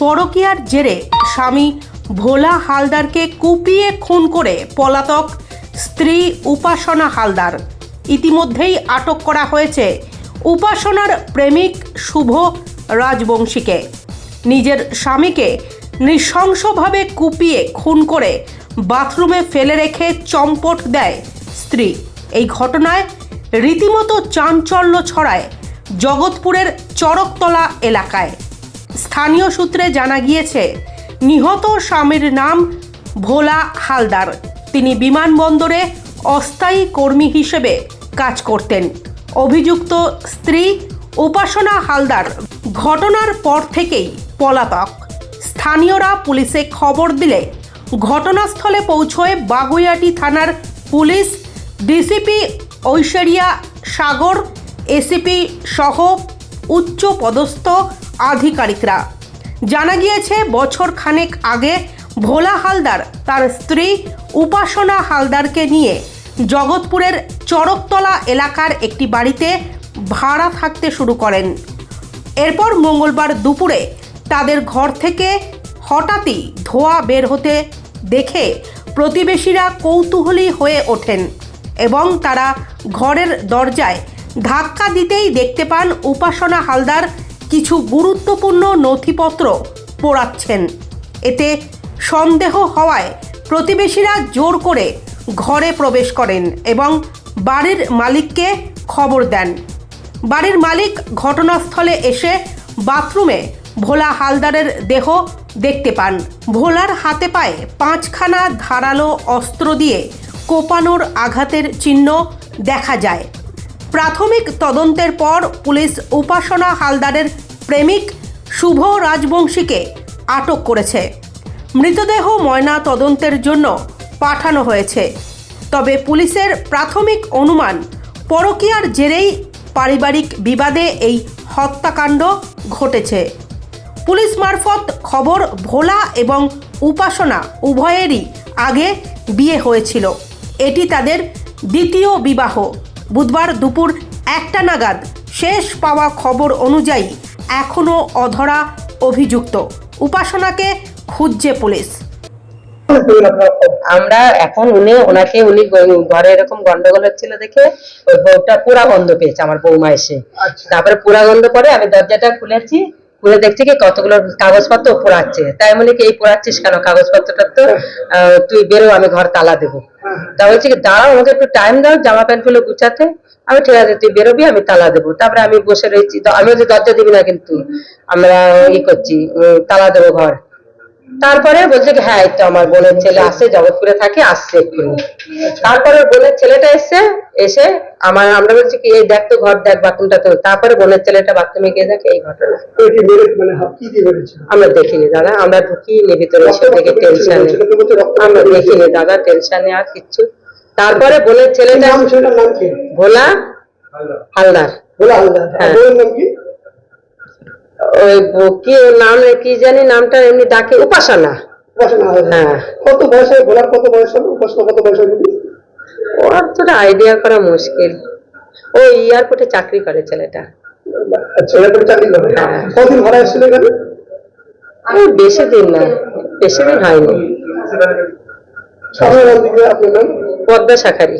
পরকীয়ার জেরে স্বামী ভোলা হালদারকে কুপিয়ে খুন করে পলাতক স্ত্রী উপাসনা হালদার। ইতিমধ্যেই আটক করা হয়েছে উপাসনার প্রেমিক শুভ রাজবংশীকে। নিজের স্বামীকে নৃশংসভাবে কুপিয়ে খুন করে বাথরুমে ফেলে রেখে চম্পট দেয় স্ত্রী। এই ঘটনায় রীতিমতো চাঞ্চল্য ছড়ায় জগৎপুরের চরকতলা এলাকায়। স্থানীয় সূত্রে জানা গিয়েছে, নিহত স্বামীর নাম ভোলা হালদার। তিনি বিমানবন্দরে অস্থায়ী কর্মী হিসেবে কাজ করতেন। অভিযুক্ত স্ত্রী উপাসনা হালদার ঘটনার পর থেকেই পলাতক। স্থানীয়রা পুলিশে খবর দিলে ঘটনাস্থলে পৌঁছয় বাগুইয়াটি থানার police, DCP Aishwarya Sagar, ACP সহ উচ্চ পদস্থ আধিকারিকরা। জানা গিয়েছে, বছর খানেক আগে ভোলা হালদার তার স্ত্রী উপাসনা হালদারকে নিয়ে জগৎপুরের চরকতলা এলাকার একটি বাড়িতে ভাড়া থাকতে শুরু করেন। এরপর মঙ্গলবার দুপুরে তাদের ঘর থেকে হঠাৎই ধোঁয়া বের হতে দেখে প্রতিবেশীরা কৌতূহলী হয়ে ওঠেন এবং তারা ঘরের দরজায় ধাক্কা দিতেই দেখতে পান উপাসনা হালদার কিছু গুরুত্বপূর্ণ নথিপত্র পোড়াচ্ছেন। এতে সন্দেহ হওয়ায় প্রতিবেশীরা জোর করে ঘরে প্রবেশ করেন এবং বাড়ির মালিককে খবর দেন। বাড়ির মালিক ঘটনাস্থলে এসে বাথরুমে ভোলা হালদারের দেহ দেখতে পান। ভোলার হাতে পায়ে পাঁচখানা ধারালো অস্ত্র দিয়ে কোপানোর আঘাতের চিহ্ন দেখা যায়। প্রাথমিক তদন্তের পর পুলিশ উপাসনা হালদারের প্রেমিক শুভ রাজবংশীকে আটক করেছে। মৃতদেহ ময়না তদন্তের জন্য পাঠানো হয়েছে। তবে পুলিশের প্রাথমিক অনুমান, পরকীয়ার জেরেই পারিবারিক বিবাদে এই হত্যাকাণ্ড ঘটেছে। পুলিশ মারফত খবর ভোলা এবং উপাসনা উভয়েরই আগে বিয়ে হয়েছিল। এটি তাদের দ্বিতীয় বিবাহ। বুধবার দুপুর একটা নাগাদ শেষ পাওয়া খবর অনুযায়ী এখনও অধরা অভিযুক্ত। উপাসনাকে খুঁজছে পুলিশ। আমরা এখন উনি ওনাকে উনি ঘরে এরকম গন্ডগোল হচ্ছিল দেখে ওই বউটা পুরা গন্ধ পেয়েছে আমার বৌমা এসে। তারপরে পুরা গন্ধ পরে আমি দরজাটা খুলেছি খুলে দেখছে কি কতগুলো কাগজপত্র পোড়াচ্ছে। তাই বলি কি, এই পোড়াচ্ছিস কেন? কাগজপত্রটা তো তুই বেরো, আমি ঘর তালা দেবো। তা বলছি কি, দাঁড়াও, আমাকে একটু টাইম দাও, জামা প্যান্টগুলো গুছাতে। আমি ঠিক আছে, তুই বেরোবি, আমি তালা দেবো। তারপরে আমি বসে রয়েছি। তো আমি যে দরজা দিবি না কিন্তু, আমরা ই করছি তালা দেবো ঘর। তারপরে বলছে কি হ্যাঁ তো আমার বোনের ছেলে আসছে জগৎপুরে থাকে আসছে এক্ষুনি। তারপরে বোনের ছেলেটা এসছে এসে আমার আমরা বলছি কি এই দেখ তো ঘর দেখ বাথরুমটা তো। তারপরে বোনের ছেলেটা বাথরুমে গিয়ে দেখে এই ঘটনা। মানে আমরা দেখিনি দাদা আমরা ঢুকিনি ভিতরে এসে থেকে টেনশনে আমরা দেখিনি দাদা টেনশনে আর কিচ্ছু। তারপরে বোনের ছেলেটা ভোলা হালদার। বলে হালদার। হ্যাঁ। ওই কি নাম কি জানি নামটা এমনি ডাকে উপাসনা। হ্যাঁ। কত বয়স ভোলার কত বয়স উপাসনা কত বয়স ওর তো আইডিয়া করা মুশকিল। ও এয়ারপোর্টে চাকরি করে ছেলেটা। ছেলে করে চাকরি করে। হ্যাঁ। ভাড়া এসেছিল এখানে? ও বেশি দিন না বেশি দিন হয়নি। পদ্মা শাখারি।